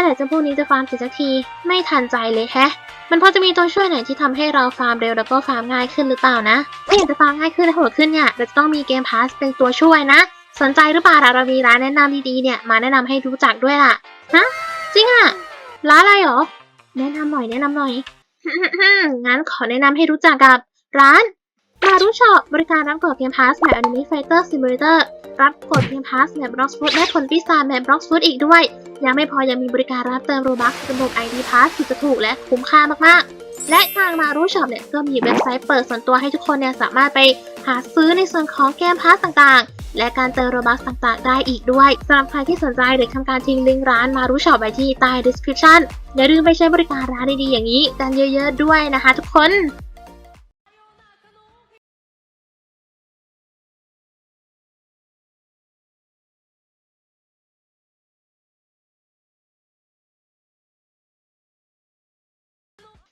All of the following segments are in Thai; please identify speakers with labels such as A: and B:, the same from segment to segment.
A: มื่อไหร่เจ้าพวกนี้จะฟาร์มเสร็จสักที ไม่ทันใจเลยแฮะ มันพอจะมีตัวช่วยไหนที่ทำให้เราฟาร์มเร็วแล้วก็ฟาร์มง่ายขึ้นหรือเปล่านะ ถ้าอยากจะฟาร์มง่ายขึ้นและโหดขึ้นเนี่ยเราจะต้องมีเกมพาสเป็นตัวช่วยนะ สนใจหรือเปล่าเรามีร้านแนะนำดีๆเนี่ยมาแนะนำให้รู้จักด้วยล่ะ ฮะ จริงอะร้านอะไรหรอ แนะนำหน่อยแนะนำหน่อยงั้นขอแนะนำให้รู้จักกับร้าน มารุช็อปบริการรับกดเกมพาสแบบ Anime Fighter Simulator รับกดเกมพาสแบบ Blox Food และผลปีศาแบบ Blox Food อีกด้วย ยังไม่พอยังมีบริการรับเติมโรบัคระบบ ID Pass สุดจะถูกและคุ้มค่ามากๆ และทางมารุช็อปเนี่ยก็มีเว็บไซต์เปิดส่วนตัวให้ทุกคนเนี่ยสามารถไปหาซื้อในส่วนของเกมพาสต่างๆ และการเติมโรบัคต่างๆ ได้อีกด้วยสำหรับใครที่สนใจหรือทำการทิ้งลิงก์ร้านมารุช็อปไว้ที่ใต้ description อย่าลืมไปใช้บริการร้านดีๆอย่างนี้กันเยอะ ๆ ด้วยนะคะ ทุกคน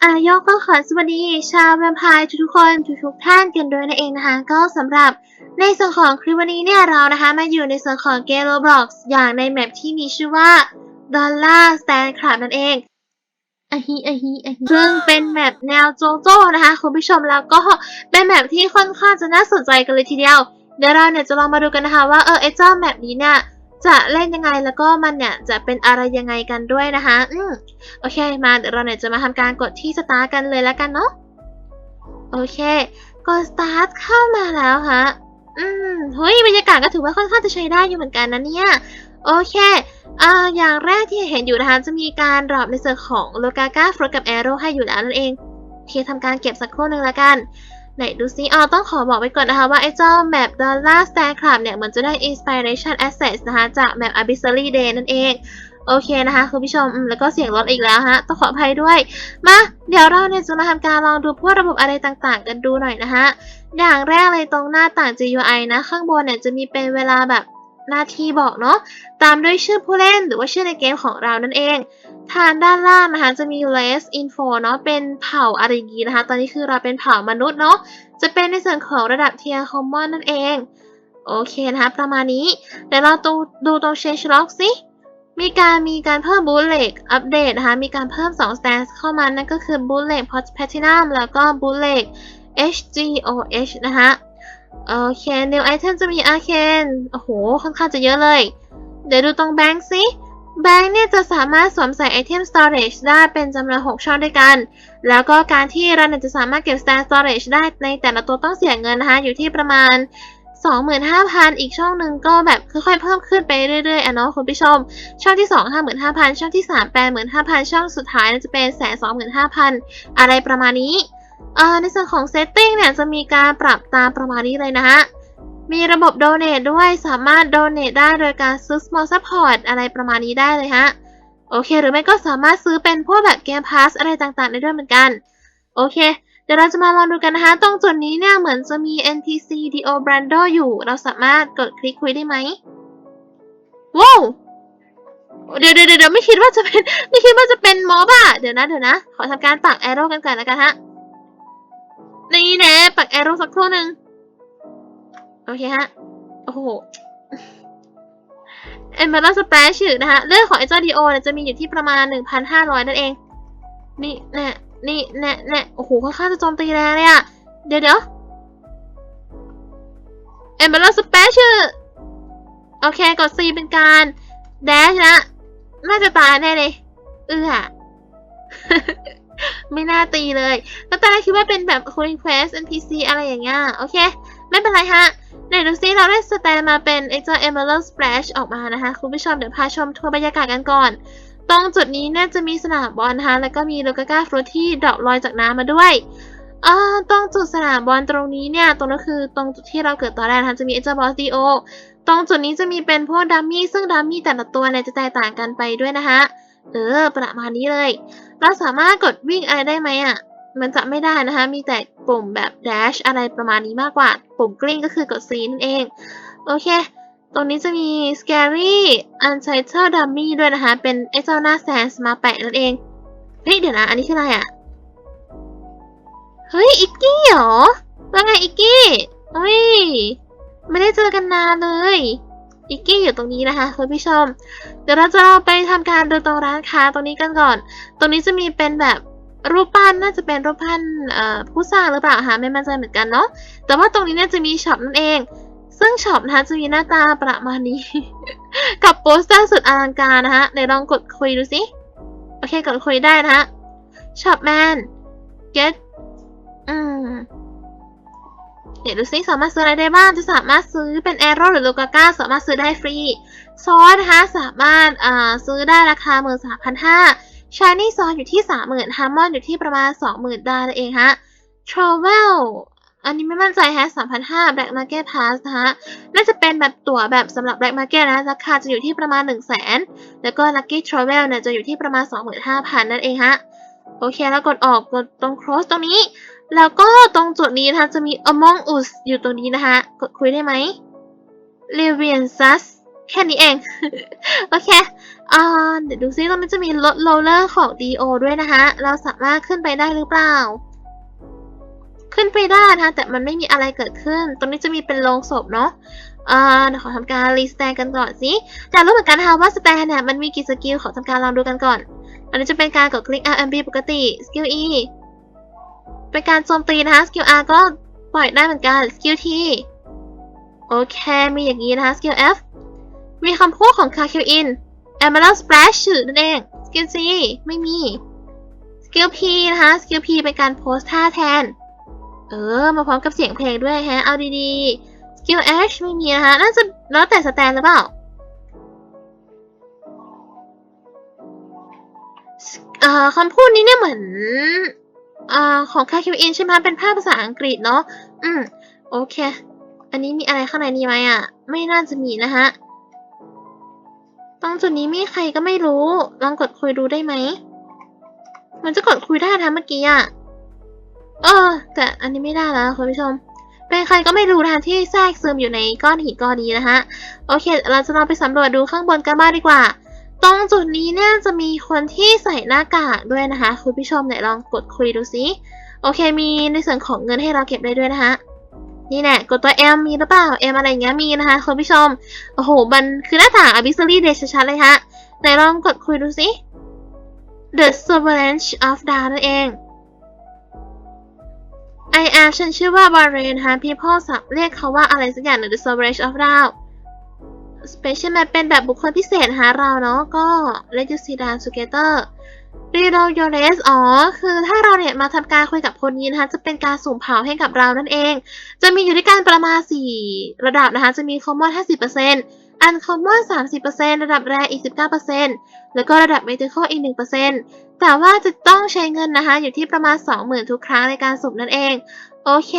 A: อายกก็ขอสวัสดีชาวแวมไพร์ทุกๆคนทุกๆท่านกันด้วยนั่นเองนะคะ ก็สำหรับในส่วนของคลิปวันนี้เนี่ยเรานะคะมาอยู่ในส่วนของเกม Roblox อย่างในแมปที่มีชื่อว่า Dollar Stand Club นั่นเองอะฮิอะฮิอะฮิซึ่งเป็นแมปแนวโจโจ้นะคะคุณผู้ชมแล้วก็เป็นแมปที่ค่อนข้างจะน่าสนใจกันเลยทีเดียว เดี๋ยวเราเนี่ยจะลองมาดูกันนะคะว่าเออไอ้เจ้าแมปนี้เนี่ย จะเล่นยังไงแล้วก็มันเนี่ยจะเป็นอะไรยังไงกันด้วยนะคะ อืมโอเค มาเดี๋ยวเราเนี่ยจะมาทำการกดที่ start กันเลยแล้วกันเนาะโอเค กด start เข้ามาแล้วฮะอืมเฮ้ยบรรยากาศก็ถือว่าค่อนข้างจะใช้ได้อยู่เหมือนกันนะเนี่ยโอเคอ่าอย่างแรกที่เห็นอยู่นะคะจะมีการดรอปในส่วนของโลกาก้าฟลกับแอโร่ให้อยู่แล้วนั่นเองโอเคทำการเก็บสักครู่หนึ่งแล้วกัน ไหนดูซิอ๋อต้องขอบอกไว้ก่อนนะคะว่าไอ้เจ้าแมป Dollar Star Club เนี่ยเหมือนจะได้ Inspiration Assets นะคะ จากแมป Abyssally Day นั่นเองโอเคนะคะคุณผู้ชมอืมแล้วก็เสียงรถอีกแล้วฮะต้องขออภัยด้วย มา เดี๋ยวเราเนี่ยจะมาทำการลองดูพวกระบบอะไรต่างๆ กันดูหน่อยนะคะอย่างแรกเลยตรงหน้าต่าง GUI นะ ข้างบนเนี่ยจะมีเป็นเวลาแบบหน้าที่บอกเนาะตามด้วยชื่อผู้เล่นหรือว่าชื่อในเกมของเรานั่นเอง ทางด้านล่างนะคะจะมี less info เนาะเป็นเผ่าอะไรอย่างงี้นะคะ ตอนนี้คือเราเป็นเผ่ามนุษย์เนาะจะเป็นในส่วนของระดับ tier common นั่นเอง โอเคนะคะ ประมาณนี้เดี๋ยวเราดูดูตรง change log สิมีการมีการเพิ่ม bullet อัปเดตนะคะ มีการเพิ่ม 2 stats เข้ามา นั่นก็คือ bullet platinum แล้วก็ bullet HGOH นะคะโอเค new item จะมี arcane โอ้โห ค่อนข้างจะเยอะเลย เดี๋ยวดูตรง bank สิ แบงค์เนี่ยจะสามารถสวมใส่ไอเทม storage ได้เป็นจำนวน 6 ช่องด้วยกัน แล้วก็การที่เราเนี่ยจะสามารถเก็บ stand storage ได้ในแต่ละตัวต้องเสียเงินนะคะอยู่ที่ประมาณ 25,000 อีกช่องหนึ่งก็แบบค่อยๆเพิ่มขึ้นไปเรื่อยๆอะเนาะคุณผู้ชม ช่องที่ 2 55,000 ช่องที่ 3 85,000 ช่องสุดท้ายจะเป็นแสน25,000อะไรประมาณนี้ในส่วนของ setting เนี่ยจะมีการปรับตามประมาณนี้เลยนะฮะ มีระบบ donate ด้วยสามารถ donate ได้โดยการซื้อ small support อะไรประมาณนี้ได้เลยฮะ โอเค หรือไม่ก็สามารถซื้อเป็นพวกแบบเกมพาสอะไรต่างๆ ได้ด้วยเหมือนกัน โอเค เดี๋ยวเราจะมาลองดูกันนะคะตรงจุดนี้เนี่ยเหมือนจะมี NPC Dio Brando อยู่ เราสามารถกดคลิกคุยได้ไหมว้าวเดี๋ยวเดี๋ยวเดี๋ยวไม่คิดว่าจะเป็นไม่คิดว่าจะเป็นมอบ่ะเดี๋ยวนะเดี๋ยวนะ ขอทำการปักแอโร่กันก่อนแล้วกันฮะนี่นะปักแอโร่สักครู่หนึ่ง โอเคฮะ โอ้โหเอมเบอร์สเปชชื่อนะคะเลือดของไอเจ้าดีโอเนี่ยจะมีอยู่ที่ประมาณ 1,500 นั่นเอง นี่แน่นี่แน่แน่โอ้โหค่อนข้างจะโจมตีแรงเลยอะเดี๋ยวเดี๋ยวเอมเบอร์สเปชชื่อโอเคกด C เป็นการแดชนะ น่าจะตายแน่เลย เอื้อไม่น่าตีเลย แล้วตอนแรกคิดว่าเป็นแบบ Request NPC อะไรอย่างเงี้ย โอเค ไม่เป็นไรฮะ ไหนดูซิเราได้สแตนมาเป็นไอ้เจ้า Emerald Splash ออกมานะคะ คุณผู้ชมเดี๋ยวพาชมทัวร์บรรยากาศกันก่อน ตรงจุดนี้เนี่ยจะมีสนามบอลนะคะ แล้วก็มีโลกาก้าฟรุตที่ดรอปลอยจากน้ำมาด้วยอ่าตรงจุดสนามบอลตรงนี้เนี่ยตรงนั้นคือตรงจุดที่เราเกิดตอนแรกนะคะจะมีไอ้เจ้าบอสดีโอตรงจุดนี้จะมีเป็นพวกดัมมี่ซึ่งดัมมี่แต่ละตัวเนี่ยจะแตกต่างกันไปด้วยนะคะเออประมาณนี้เลย เราสามารถกดวิ่งอะไรได้ไหมอะ มันจะไม่ได้นะคะ มีแต่ปุ่มแบบ dash อะไรประมาณนี้มากกว่า ปุ่มกลิ้งก็คือกด C นั่นเอง โอเค ตรงนี้จะมี scary untitled dummy ด้วยนะคะ เป็นไอ้เจ้าหน้าแซนสมาแปะนั่นเอง เฮ้ย เดี๋ยวนะ อันนี้คืออะไรอะ เฮ้ย อิกกี้เหรอ ว่าไงอิกกี้เฮ้ย ไม่ได้เจอกันนานเลยอิกกี้อยู่ตรงนี้นะคะคุณผู้ชม เดี๋ยวเราจะไปทำการดินตรงร้านค้าตรงนี้กันก่อน ตรงนี้จะมีเป็นแบบ รูปปั้นน่าจะเป็นรูปปั้นผู้สร้างหรือเปล่าคะไม่มั่นใจเหมือนกันเนาะแต่ว่าตรงนี้เนี่ยจะมีช็อปนั่นเอง ซึ่งช็อปนะคะจะมีหน้าตาประมาณนี้ กับโปสเตอร์สุดอลังการนะคะเดี๋ยวลองกดคุยดูสิโอเคกดคุยได้นะคะช็อปแมน get อืมเดี๋ยวดูซิสามารถซื้ออะไรได้บ้างจะสามารถซื้อเป็นแอโร่หรือโลกาก้าสามารถซื้อได้ฟรีซอสนะคะสามารถอ่าซื้อได้ราคาหมื่นสามพันห้า ชานี่ซอสอยู่ที่สามหมื่นฮาร์มอนอยู่ที่ประมาณสองหมื่นดานั่นเองฮะ Travel อันนี้ไม่มั่นใจฮะสามพันห้า Black Market Pass นะคะน่าจะเป็นแบบตั๋วแบบสำหรับ Black Market นะ ราคาจะอยู่ที่ประมาณ 1 0 0 0 0แสนแล้วก็ Lucky Travel เนี่ยจะอยู่ที่ประมาณ 25,000 นั่นเองฮะ โอเค แล้วกดออกกดตรง cross ตรงนี้ แล้วก็ตรงจุดนี้นะคะจะมี Among Us อยู่ตรงนี้นะคะ กดคุยได้ไหม l e v i a n s u s แค่นี้เอง โอเคอ่าเดี๋ยวดูซิตรงนี้จะมีรถโรลเลอร์ของ DO ด้วยนะคะ เราสามารถขึ้นไปได้หรือเปล่า ขึ้นไปได้นะแต่มันไม่มีอะไรเกิดขึ้น ตรงนี้จะมีเป็นโรงศพเนาะอ่าเดี๋ยวขอทำการรีสแตนกันก่อนสิอยากรู้เหมือนกันนะคะว่าสแตนเนี่ยมันมีกี่สกิลขอทำการลองดูกันก่อน อันนี้จะเป็นการกดคลิก RMB ปกติสกิล E เป็นการโจมตีนะคะสกิล R ก็ปล่อยได้เหมือนกันสกิล T โอเค มีอย่างนี้นะคะสกิล F มีคำพูดของ k a k u In Emerald Splash ชื่อนั่นเอง สกิล G ไม่มี สกิล P นะคะ สกิล P เป็นการโพสท่าแทน เออ มาพร้อมกับเสียงเพลงด้วยฮะ เอาดีๆ สกิล H ไม่มีนะคะ น่าจะแล้วแต่สแตนหรือเปล่า เอ่อคำพูดนี้เนี่ยเหมือนอ่าของคาคิวอินใช่ไหมเป็นภาพภาษาอังกฤษเนาะ อืม โอเค อันนี้มีอะไรข้างในนี้ไหมอะ ไม่น่าจะมีนะฮะ ตรงจุดนี้มีใครก็ไม่รู้ ลองกดคุยดูได้ไหม มันจะกดคุยได้นะเมื่อกี้อะเออ แต่อันนี้ไม่ได้แล้วคุณผู้ชม เป็นใครก็ไม่รู้นะคะที่แทรกซึมอยู่ในก้อนหินก้อนนี้นะคะโอเค เราจะลองไปสำรวจดูข้างบนกันบ้างดีกว่า ตรงจุดนี้เนี่ยจะมีคนที่ใส่หน้ากากด้วยนะคะ คุณผู้ชมไหนลองกดคุยดูสิ โอเค มีในส่วนของเงินให้เราเก็บได้ด้วยนะคะ นี่แหละกดตัว M มีหรือเปล่า M อะไรอย่างเงี้ยมีนะคะคุณผู้ชม โอ้โห มันคือหน้าต่าง Abyssally Day ชัดเลยฮะไหนลองกดคุยดูสิ The Sovereignty of Down นั่นเอง I am ฉันชื่อว่า Barren นะคะ people สับเรียกเขาว่าอะไรสักอย่างหนึ่ง The Sovereignty of Down Special Man เป็นแบบบุคคลพิเศษหาเราเนาะก็ Let you see down together Reroll your race อ๋อ คือถ้าเราเนี่ยมาทำการคุยกับคนนี้นะคะ จะเป็นการสุ่มเผาให้กับเรานั่นเอง จะมีอยู่ด้วยกันประมาณ 4 ระดับนะคะ จะมี common 50% uncommon 30%ระดับ rare อีก 19%แล้วก็ระดับ mythical อีก 1%แต่ว่าจะต้องใช้เงินนะคะ อยู่ที่ประมาณ 20,000 ทุกครั้งในการสุ่มนั่นเอง โอเค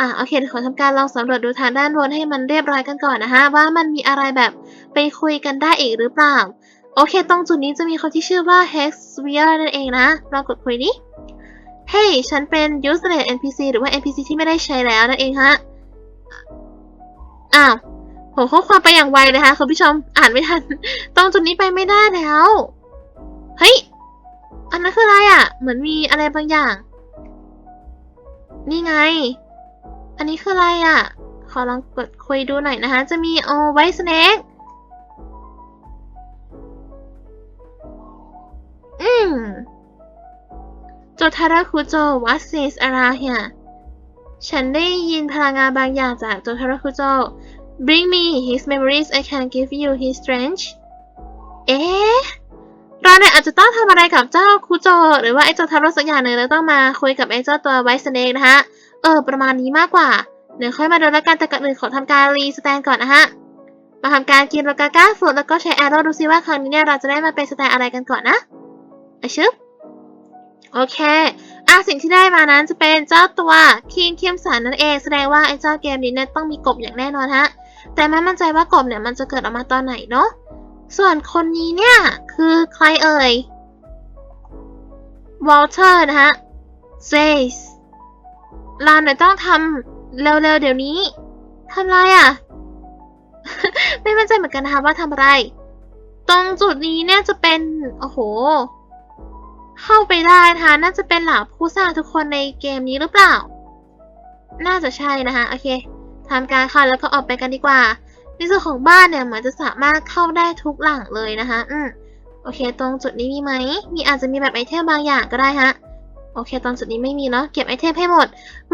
A: อะ โอเค ขอทำการลองสำรวจดูทางด้านบนให้มันเรียบร้อยกันก่อนนะคะว่ามันมีอะไรแบบไปคุยกันได้อีกหรือเปล่า โอเค ตรงจุดนี้จะมีคนที่ชื่อว่า Hex Sphere นั่นเองนะลองกดคุยดิเฮ้ย ฉันเป็น useless NPC หรือว่า NPC ที่ไม่ได้ใช้แล้วนั่นเองฮะ อ้าวโหข้อความไปอย่างไวเลยค่ะคุณผู้ชม อ่านไม่ทัน ตรงจุดนี้ไปไม่ได้แล้ว เฮ้ย อันนั้นคืออะไรอะ เหมือนมีอะไรบางอย่าง นี่ไง อันนี้คืออะไรอะ ขอลองกดคุยดูหน่อยนะคะ จะมีโอไวสเนก โจทาราคุโจ what is around here ฉันได้ยินพลังงานบางอย่างจากโจทาราคุโจ bring me his memories I can give you his strength เอ๊ะเราเนี่ยอาจจะต้องทำอะไรกับเจ้าคุโจ หรือว่าไอ้เจ้าทาร่สักอย่างหนึ่งแล้วต้องมาคุยกับไอ้เจ้าตัวไวสเนกนะคะเออ ประมาณนี้มากกว่า เดี๋ยวค่อยมาดูแล้วกันแต่ก่อนอื่นขอทำการรีสแตนก่อนนะฮะ มาทำการกินโลกาก้าฟรุตแล้วก็ใช้แอโร่ดูซิว่าครั้งนี้เนี่ยเราจะได้มาเป็นสแตนอะไรกันก่อนนะอชึบ โอเคอะสิ่งที่ได้มานั้นจะเป็นเจ้าตัวคิงเคิมสันนั่นเองแสดงว่าไอ้เจ้าเกมนี้เนี่ยต้องมีกบอย่างแน่นอนฮะ แต่ไม่มั่นใจว่ากบเนี่ยมันจะเกิดออกมาตอนไหนเนาะส่วนคนนี้เนี่ย คือใครเอ่ยวอลเตอร์นะฮะเซสเราเนี่ยต้องทำเร็วๆเดี๋ยวนี้ทำอะไรอะ ไม่มั่นใจเหมือนกันนะคะว่าทำอะไร ตรงจุดนี้เนี่ยจะเป็น โอ้โห เข้าไปได้นะคะน่าจะเป็นเหล่าผู้สร้างทุกคนในเกมนี้หรือเปล่า น่าจะใช่นะคะโอเคทำการเข้าแล้วก็ออกไปกันดีกว่าในส่วนของบ้านเนี่ยเหมือนจะสามารถเข้าได้ทุกหลังเลยนะคะ อืมโอเค ตรงจุดนี้มีไหม มีอาจจะมีแบบไอเทมบางอย่างก็ได้ฮะ โอเค ตรงจุดนี้ไม่มีเนาะ เก็บไอเทมให้หมด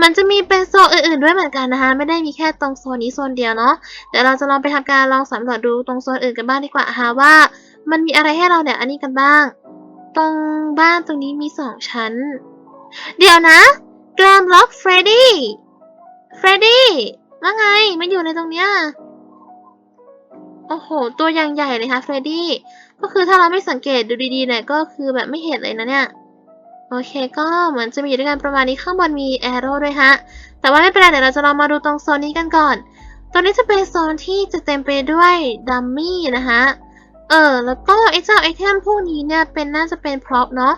A: มันจะมีเป็นโซนอื่นๆด้วยเหมือนกันนะคะ ไม่ได้มีแค่ตรงโซนนี้โซนเดียวเนาะ เดี๋ยวเราจะลองไปทำการลองสำรวจดูตรงโซนอื่นกันบ้างดีกว่าค่ะว่า มันมีอะไรให้เราเนี่ยอันนี้กันบ้าง ตรงบ้านตรงนี้มีสองชั้น เดี๋ยวนะ แกรมล็อกเฟรดดี้ เฟรดดี้ว่าไง มันอยู่ในตรงเนี้ย โอ้โห ตัวอย่างใหญ่เลยค่ะเฟรดดี้ ก็คือถ้าเราไม่สังเกตดูดีๆเนี่ยก็คือแบบไม่เห็นเลยนะเนี่ย โอเค ก็เหมือนจะมีอยู่ด้วยกันประมาณนี้ข้างบนมีแอโร่ด้วยฮะ แต่ว่าไม่เป็นไรเดี๋ยวเราจะลองมาดูตรงโซนนี้กันก่อนตรงนี้จะเป็นโซนที่จะเต็มไปด้วยดัมมี่นะคะ เออ แล้วก็ไอ้เจ้าไอเทมพวกนี้เนี่ยเป็นน่าจะเป็นพร็อพเนาะ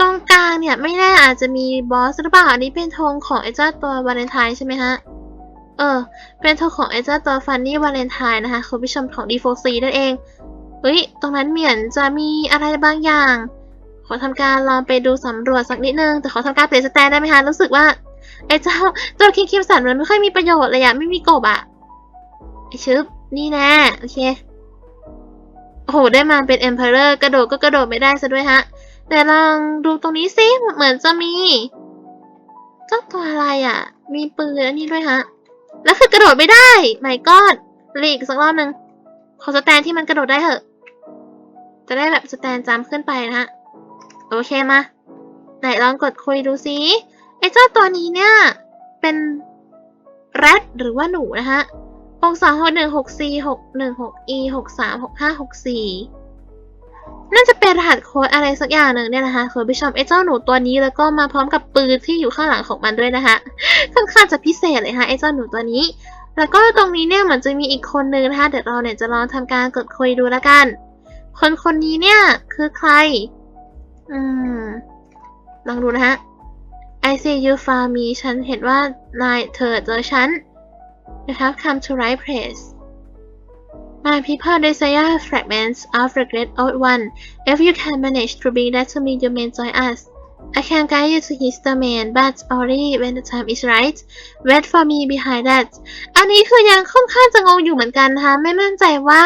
A: ตรงกลางเนี่ยไม่แน่อาจจะมีบอสหรือเปล่า อันนี้เป็นธงของไอ้เจ้าตัววาเลนไทน์ใช่ไหมฮะ เออ เป็นธงของไอ้เจ้าตัวฟันนี่วาเลนไทน์นะคะคุณผู้ชมของ D4C นั่นเอง เฮ้ย ตรงนั้นเหมือนจะมีอะไรบางอย่าง ขอทำการลองไปดูสำรวจสักนิดนึง แต่ขอทำการเปลี่ยนสแตนได้ไหมคะ รู้สึกว่าไอ้เจ้าตัวคิงคิมสันมันไม่ค่อยมีประโยชน์เลยอะไม่มีกบอะไอชึบนี่แน่โอเค โอ้โห ได้มาเป็น Emperor กระโดดก็กระโดดไม่ได้ซะด้วยฮะ แต่ลองดูตรงนี้สิ เหมือนจะมีเจ้าตัวอะไรอะมีปืนอันนี้ด้วยฮะ แล้วคือกระโดดไม่ได้ไม่กอดลีกสักรอบหนึ่งขอสแตนที่มันกระโดดได้เถอะ จะได้แบบสแตนจำขึ้นไปนะฮะ โอเคมาไหนลองกดคุยดูซิไอ้เจ้าตัวนี้เนี่ย เป็นแรดหรือว่าหนูนะฮะ หกสองหกหนึ่งหกสี่หกหนึ่งหก e หกสามหกห้าหกสี่น่าจะเป็นรหัสโค้ดอะไรสักอย่างหนึ่งเนี่ยนะคะคุณผู้ชมไอ้เจ้าหนูตัวนี้แล้วก็มาพร้อมกับปืนที่อยู่ข้างหลังของมันด้วยนะคะค่อนข้างจะพิเศษเลยค่ะไอ้เจ้าหนูตัวนี้ แล้วก็ตรงนี้เนี่ยเหมือนจะมีอีกคนนึงนะคะเดี๋ยวเราเนี่ยจะลองทำการกดคุยดูแล้วกัน คนคนนี้เนี่ยคือใคร อืมลองดูนะฮะ I see you found me ฉันเห็นว่านายเธอเจอฉัน that have come to right place My people desire fragments of the great old one If you can manage to bring that to me you may join us I can guide you to his domain but only when the time is right Wait for me behind that อันนี้คือยังค่อนข้างจะงงอยู่เหมือนกันนะคะไม่มั่นใจว่า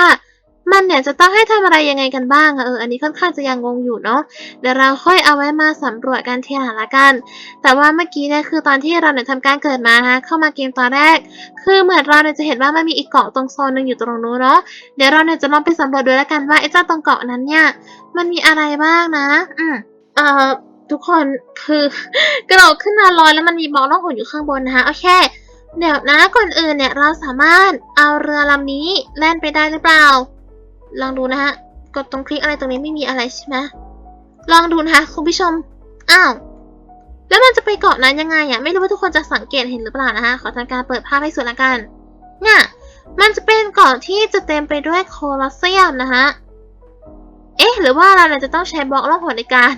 A: มันเนี่ยจะต้องให้ทำอะไรยังไงกันบ้างอะเอออันนี้ค่อนข้างจะยังงงอยู่เนาะเดี๋ยวเราค่อยเอาไว้มาสำรวจกันทีหลังละกัน แต่ว่าเมื่อกี้เนี่ยคือตอนที่เราเนี่ยทำการเกิดมาฮะเข้ามาเกมตอนแรก คือเหมือนเราเนี่ยจะเห็นว่ามันมีอีกเกาะตรงโซนหนึ่งอยู่ตรงนู้นเนาะเดี๋ยวเราเนี่ยจะลองไปสำรวจดูแล้วกันว่าไอ้เจ้าตรงเกาะนั้นเนี่ย มันมีอะไรบ้างนะ อืมเอ่อทุกคนคือกระโดดขึ้นมาลอยแล้วมันมีบล็อกล่องหนอยู่ข้างบนนะคะโอเคเดี๋ยวนะก่อนอื่นเนี่ยเราสามารถเอาเรือลำนี้แล่นไปได้หรือเปล่า ลองดูนะฮะ กดตรงคลิกอะไรตรงนี้ไม่มีอะไรใช่ไหมลองดูนะคะคุณผู้ชม อ้าว แล้วมันจะไปเกาะนั้นยังไงอะ ไม่รู้ว่าทุกคนจะสังเกตเห็นหรือเปล่านะคะขอทำการเปิดภาพให้สุดละกัน เนี่ย มันจะเป็นเกาะที่จะเต็มไปด้วยโคลอสเซียมนะคะเอ๊ะ หรือว่าเราจะต้องใช้บล็อกล่องหนในการ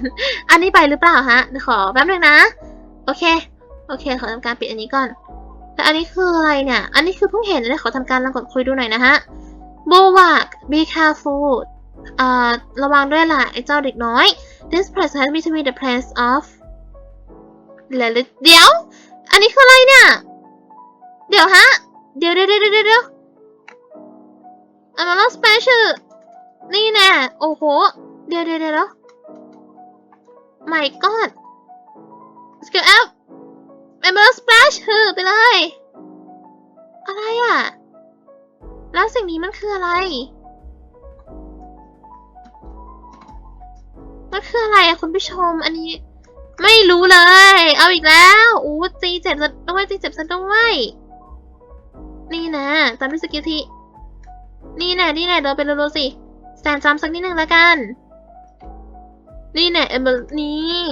A: อันนี้ไปหรือเปล่าฮะ ขอแป๊บนึงนะ โอเค โอเค ขอทำการปิดอันนี้ก่อน แต่อันนี้คืออะไรเนี่ย อันนี้คือเพิ่งเห็นเลยขอทำการลองกดคุยดูหน่อยนะฮะ Bulwark be careful ระวังด้วยล่ะ ไอ้เจ้าเด็กน้อย This place has between the plans of เดี๋ยวเดี๋ยว อันนี้คืออะไรเนี่ย เดี๋ยวฮะ เดี๋ยวเดี๋ยวเดี๋ยวเดี๋ยวอันมาลอสเปเชียลนี่แน่โอ้โห เดี๋ยวเดี๋ยวเดี๋ยว my god skill up อันมาลอสเปเชียลไปเลย อะไรอะ แล้วสิ่งนี้มันคืออะไร มันคืออะไรอะคุณผู้ชม อันนี้ ไม่รู้เลย เอาอีกแล้วอู้จีเจ็บซะด้วยจีเจ็บซะด้วยนี่นะจำด้วยสกิลทีนี่แน่นี่แน่เดินไปเร็วๆสิแซนจำสักนิดนึงแล้วกัน นี่แน่เอมเบอร์นี่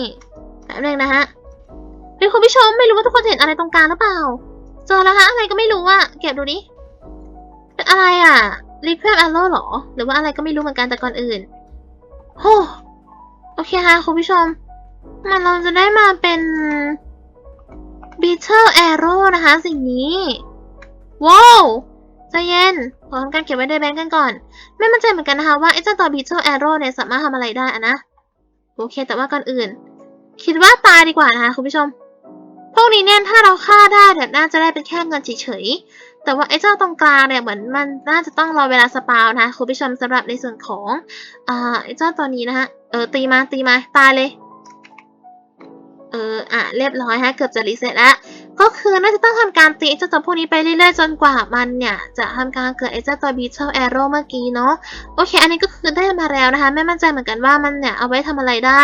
A: แป๊บนึงนะฮะเฮ้ยคุณผู้ชมไม่รู้ว่าทุกคนเห็นอะไรตรงกลางหรือเปล่า เจอแล้วฮะอะไรก็ไม่รู้อะเก็บดูดิ อะไรอะรีเควมแอโร่หรอ หรือว่าอะไรก็ไม่รู้เหมือนกันแต่ก่อนอื่นโหโอเคค่ะคุณผู้ชม มันเราจะได้มาเป็น Beetle Arrow นะคะ สิ่งนี้ว้าวใจเย็นขอทำการเก็บไว้ในแบงก์กันก่อน ไม่มั่นใจเหมือนกันนะคะว่าไอ้เจ้าตัว Beetle Arrow เนี่ยสามารถทำอะไรได้อะนะ โอเค แต่ว่าก่อนอื่น คิดว่าตายดีกว่านะคะคุณผู้ชม พวกนี้เนี่ยถ้าเราฆ่าได้เนี่ยน่าจะได้เป็นแค่เงินเฉยๆ แต่ว่าไอ้เจ้าตรงกลางเนี่ยเหมือนมันน่าจะต้องรอเวลาสปาวนะคุณผู้ชมสำหรับในส่วนของอ่าไอ้เจ้าตัวนี้นะคะเออตีมาตีมาตายเลยเอออะเรียบร้อยฮะเกือบจะรีเซ็ตแล้วก็คือน่าจะต้องทำการตีไอ้เจ้าตัวพวกนี้ไปเรื่อยๆจนกว่ามันเนี่ย จะทำการเกิดไอ้เจ้าตัว Beetle Arrow เมื่อกี้เนาะโอเค อันนี้ก็คือได้มาแล้วนะคะ ไม่มั่นใจเหมือนกันว่ามันเนี่ยเอาไว้ทำอะไรได้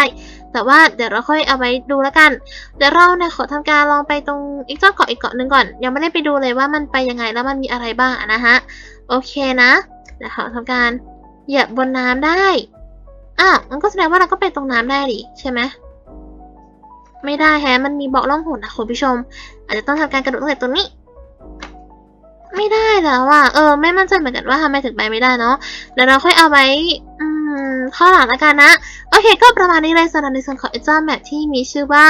A: แต่ว่าเดี๋ยวเราค่อยเอาไว้ดูแล้วกัน เดี๋ยวเราเนี่ยขอทำการลองไปตรงอีกเจ้าเกาะอีกเกาะหนึ่งก่อน ยังไม่ได้ไปดูเลยว่ามันไปยังไงแล้วมันมีอะไรบ้างนะฮะ โอเคนะ เดี๋ยวขอทำการเหยียบบนน้ำได้ อ้าวมันก็แสดงว่าเราก็ไปตรงน้ำได้ดิใช่ไหมไม่ได้แฮะ มันมีเบาะล่องหนนะคุณผู้ชม อาจจะต้องทำการกระโดดตั้งแต่ตรงนี้ ไม่ได้แล้วอะ เออ ไม่มั่นใจเหมือนกันว่าทำไมถึงไปไม่ได้เนาะ เดี๋ยวเราค่อยเอาไว้อืม ข้อหลังแล้วกันนะ โอเค ก็ประมาณนี้เลยสำหรับในส่วนของไอเจ้าแมปที่มีชื่อว่า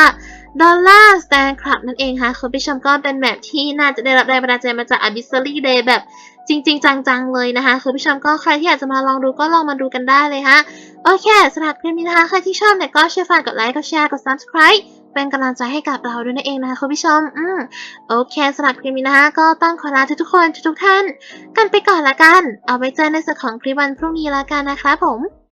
A: Dollar Stand Club นั่นเองค่ะคุณผู้ชมก็เป็นแมปที่น่าจะได้รับแรงบันดาลใจมาจาก Abyssally Day แบบจริง ๆ จัง ๆ เลยนะคะคุณผู้ชมก็ใครที่อยากจะมาลองดูก็ลองมาดูกันได้เลยฮะโอเคสำหรับคลิปนี้นะคะใครที่ชอบเนี่ยก็ช่วยฝากกดไลค์กดแชร์กด subscribe เป็นกำลังใจให้กับเราด้วยนั่นเองนะคะคุณผู้ชม อืมโอเคสำหรับคลิปนี้นะคะก็ต้องขอลาทุกๆคนทุกๆท่าน กันไปก่อนละกัน เอาไว้เจอในส่วนของคลิปวันพรุ่งนี้ละกันนะคะผม